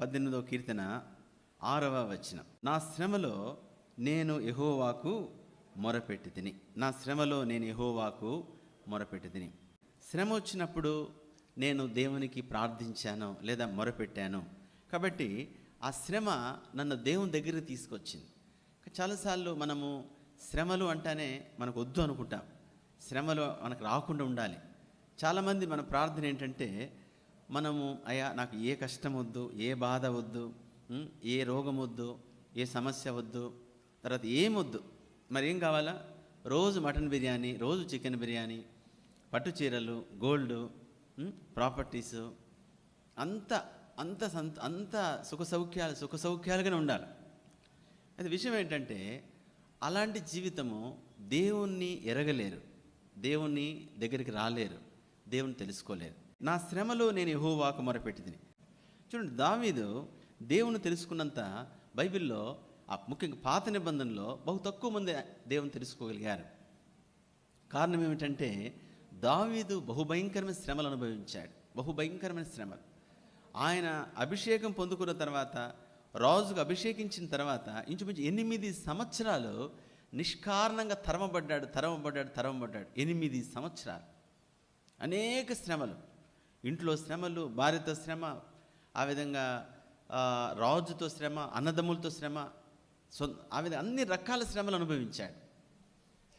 పద్దెనిమిదవ కీర్తన ఆరవ వచనం. నా శ్రమలో నేను ఎహోవాకు మొరపెట్టి తిని నా శ్రమలో నేను ఎహోవాకు మొరపెట్టి తిని శ్రమ వచ్చినప్పుడు నేను దేవునికి ప్రార్థించాను లేదా మొరపెట్టాను. కాబట్టి ఆ శ్రమ నన్ను దేవుని దగ్గరికి తీసుకొచ్చింది. చాలాసార్లు మనము శ్రమలు అంటానే మనకు వద్దు అనుకుంటాం. శ్రమలు మనకు రాకుండా ఉండాలి. చాలామంది మన ప్రార్థన ఏంటంటే మనము అయ్యా నాకు ఏ కష్టం వద్దు ఏ బాధ వద్దు ఏ రోగం వద్దు ఏ సమస్య వద్దు తర్వాత ఏం వద్దు మరి ఏం కావాలా? రోజు మటన్ బిర్యానీ రోజు చికెన్ బిర్యానీ పట్టు చీరలు గోల్డ్ ప్రాపర్టీస్ అంత అంత సంత అంత సుఖ సౌఖ్యాలు సుఖ సౌఖ్యాలుగానే ఉండాలి. అది విషయం ఏంటంటే అలాంటి జీవితము దేవుణ్ణి ఎరగలేరు దేవుణ్ణి దగ్గరికి రాలేరు దేవుని తెలుసుకోలేరు. నా శ్రమలో నేను యెహోవాకు మొరపెట్టింది చూడండి దావీదు దేవుని తెలుసుకున్నంత బైబిల్లో ఆ ముఖ్యంగా పాత నిబంధనలో బహు తక్కువ మంది దేవుని తెలుసుకోగలిగారు. కారణం ఏమిటంటే దావీదు బహుభయంకరమైన శ్రమలు అనుభవించాడు. బహుభయంకరమైన శ్రమలు ఆయన అభిషేకం పొందుకున్న తర్వాత రాజుకు అభిషేకించిన తర్వాత ఇంచుమించు ఎనిమిది సంవత్సరాలు నిష్కారణంగా తరమబడ్డాడు తరమబడ్డాడు తరమబడ్డాడు. ఎనిమిది సంవత్సరాలు. అనేక శ్రమలు. ఇంట్లో శ్రమలు భార్యతో శ్రమ ఆ విధంగా రాజుతో శ్రమ అన్నదమ్ములతో శ్రమ సొ ఆ విధంగా అన్ని రకాల శ్రమలు అనుభవించాడు.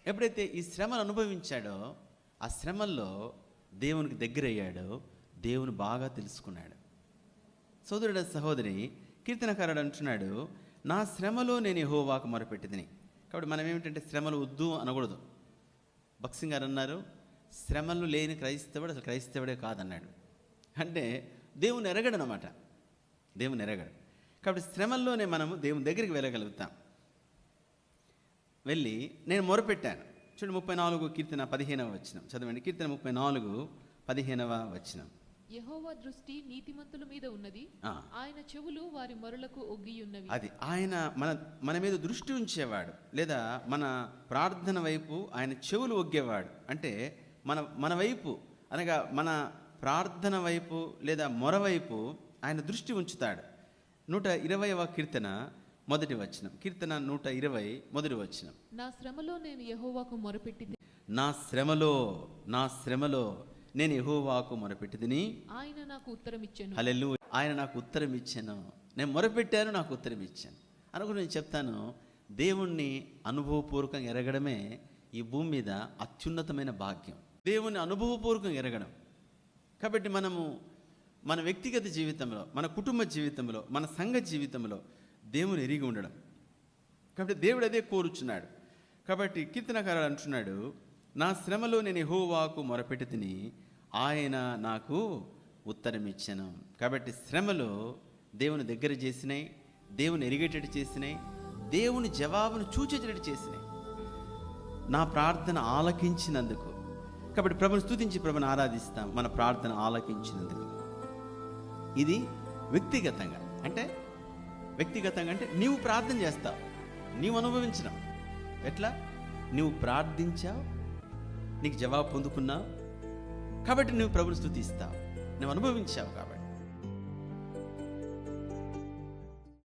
ఎప్పుడైతే ఈ శ్రమలు అనుభవించాడో ఆ శ్రమల్లో దేవునికి దగ్గరయ్యాడో దేవుని బాగా తెలుసుకున్నాడు. సోదరుడ సహోదరి కీర్తనకారుడు అంటున్నాడు నా శ్రమలో నేను హోవాకు మొరపెట్టిదిని కాబట్టి మనం ఏమిటంటే శ్రమలు వద్దు అనకూడదు. భక్సింగ్ గారు అన్నారు శ్రమలు లేని క్రైస్తవుడు అసలు క్రైస్తవుడే కాదన్నాడు. అంటే దేవుని ఎరగడు అనమాట దేవుని ఎరగడు. కాబట్టి శ్రమల్లోనే మనము దేవుని దగ్గరికి వెళ్ళగలుగుతాం. వెళ్ళి నేను మొరపెట్టాను. చూడండి ముప్పై నాలుగు కీర్తన పదిహేనవ వచనం. చదవండి. కీర్తన ముప్పై నాలుగు పదిహేనవ వచనం. యెహోవా దృష్టి నీతిమంతుల మీద ఉన్నది. ఆయన చెవులు వారి మొరలకు ఒగ్గియున్నవి. అది ఆయన మన మన మీద దృష్టి ఉంచేవాడు. లేదా మన ప్రార్థన వైపు ఆయన చెవులు ఒగ్గేవాడు. అంటే మన మన వైపు అనగా మన ప్రార్థన వైపు లేదా మొర వైపు ఆయన దృష్టి ఉంచుతాడు. నూట ఇరవైవ కీర్తన మొదటి వచనం. కీర్తన నూట ఇరవై మొదటి వచనం. నా శ్రమలో నేను యెహోవాకు మొరపెట్టి నా శ్రమలో నా శ్రమలో నేను యెహోవాకు మొరపెట్టిదిని? ఆయన నాకు ఉత్తరం ఇచ్చెను హల్లెలూ ఆయన నాకు ఉత్తరం ఇచ్చాను నేను మొరపెట్టాను నాకు ఉత్తరం ఇచ్చాను అనుకుని నేను చెప్తాను. దేవుణ్ణి అనుభవపూర్వకంగా ఎరగడమే ఈ భూమి మీద అత్యున్నతమైన భాగ్యం. దేవుని అనుభవపూర్వకంగా ఎరగడం. కాబట్టి మనము మన వ్యక్తిగత జీవితంలో మన కుటుంబ జీవితంలో మన సంఘ జీవితంలో దేవుని ఎరిగి ఉండడం. కాబట్టి దేవుడు అదే కోరుచున్నాడు. కాబట్టి కీర్తనకారుడు అంటున్నాడు నా శ్రమలో నేను హోవాకు మొరపెట్టి తిని ఆయన నాకు ఉత్తరం ఇచ్చాను కాబట్టి శ్రమలో దేవుని దగ్గర చేసినాయి దేవుని ఎరిగేటట్టు చేసినాయి దేవుని జవాబును చూచేటట్టు చేసినాయి నా ప్రార్థన ఆలకించినందుకు కాబట్టి ప్రభుని స్థుతించి ప్రభుని ఆరాధిస్తాం. మన ప్రార్థన ఆలకించినందుకు. ఇది వ్యక్తిగతంగా అంటే వ్యక్తిగతంగా అంటే నీవు ప్రార్థన చేస్తావు. నీవు అనుభవించడం ఎట్లా? నువ్వు ప్రార్థించావు. నీకు జవాబు పొందుకున్నావు. కాబట్టి నువ్వు ప్రభుని స్థుతిస్తావు నువ్వు అనుభవించావు కాబట్టి.